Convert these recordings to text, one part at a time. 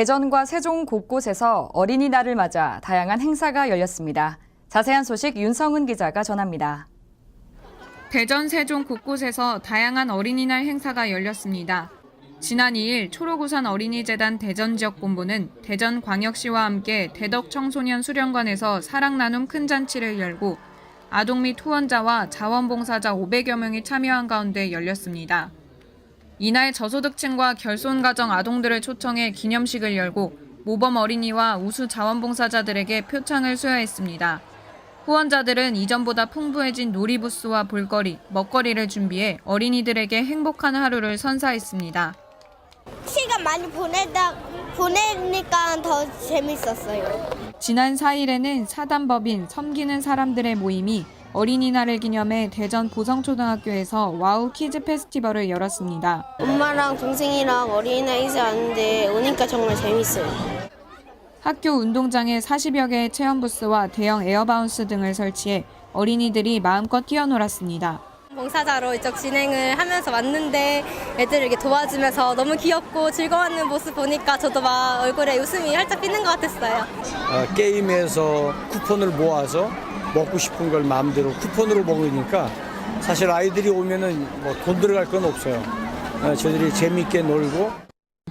대전과 세종 곳곳에서 어린이날을 맞아 다양한 행사가 열렸습니다. 자세한 소식 윤성은 기자가 전합니다. 대전, 세종 곳곳에서 다양한 어린이날 행사가 열렸습니다. 지난 2일 초록우산 어린이재단 대전 지역 본부는 대전광역시와 함께 대덕 청소년 수련관에서 사랑 나눔 큰 잔치를 열고 아동 및 후원자와 자원봉사자 500여 명이 참여한 가운데 열렸습니다. 이날 저소득층과 결손가정 아동들을 초청해 기념식을 열고 모범 어린이와 우수 자원봉사자들에게 표창을 수여했습니다. 후원자들은 이전보다 풍부해진 놀이부스와 볼거리, 먹거리를 준비해 어린이들에게 행복한 하루를 선사했습니다. 시간 많이 보내다 보내니까 더 재밌었어요. 지난 4일에는 사단법인 섬기는 사람들의 모임이 어린이날을 기념해 대전 보성초등학교에서 와우 키즈 페스티벌을 열었습니다. 엄마랑 동생이랑 어린이날 행사 왔는데 오니까 정말 재밌어요. 학교 운동장에 40여 개의 체험 부스와 대형 에어바운스 등을 설치해 어린이들이 마음껏 뛰어놀았습니다. 봉사자로 이쪽 진행을 하면서 왔는데 애들을 이렇게 도와주면서 너무 귀엽고 즐거워하는 모습 보니까 저도 막 얼굴에 웃음이 활짝 피는 것 같았어요. 어, 게임에서 쿠폰을 모아서 먹고 싶은 걸 마음대로 쿠폰으로 먹으니까 사실 아이들이 오면은 뭐 돈 들어갈 건 없어요. 어, 저들이 재밌게 놀고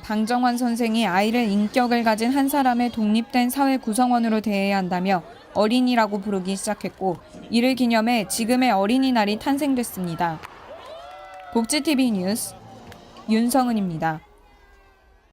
방정환 선생이 아이를 인격을 가진 한 사람의 독립된 사회 구성원으로 대해야 한다며 어린이라고 부르기 시작했고 이를 기념해 지금의 어린이날이 탄생됐습니다. 복지TV 뉴스 윤성은입니다.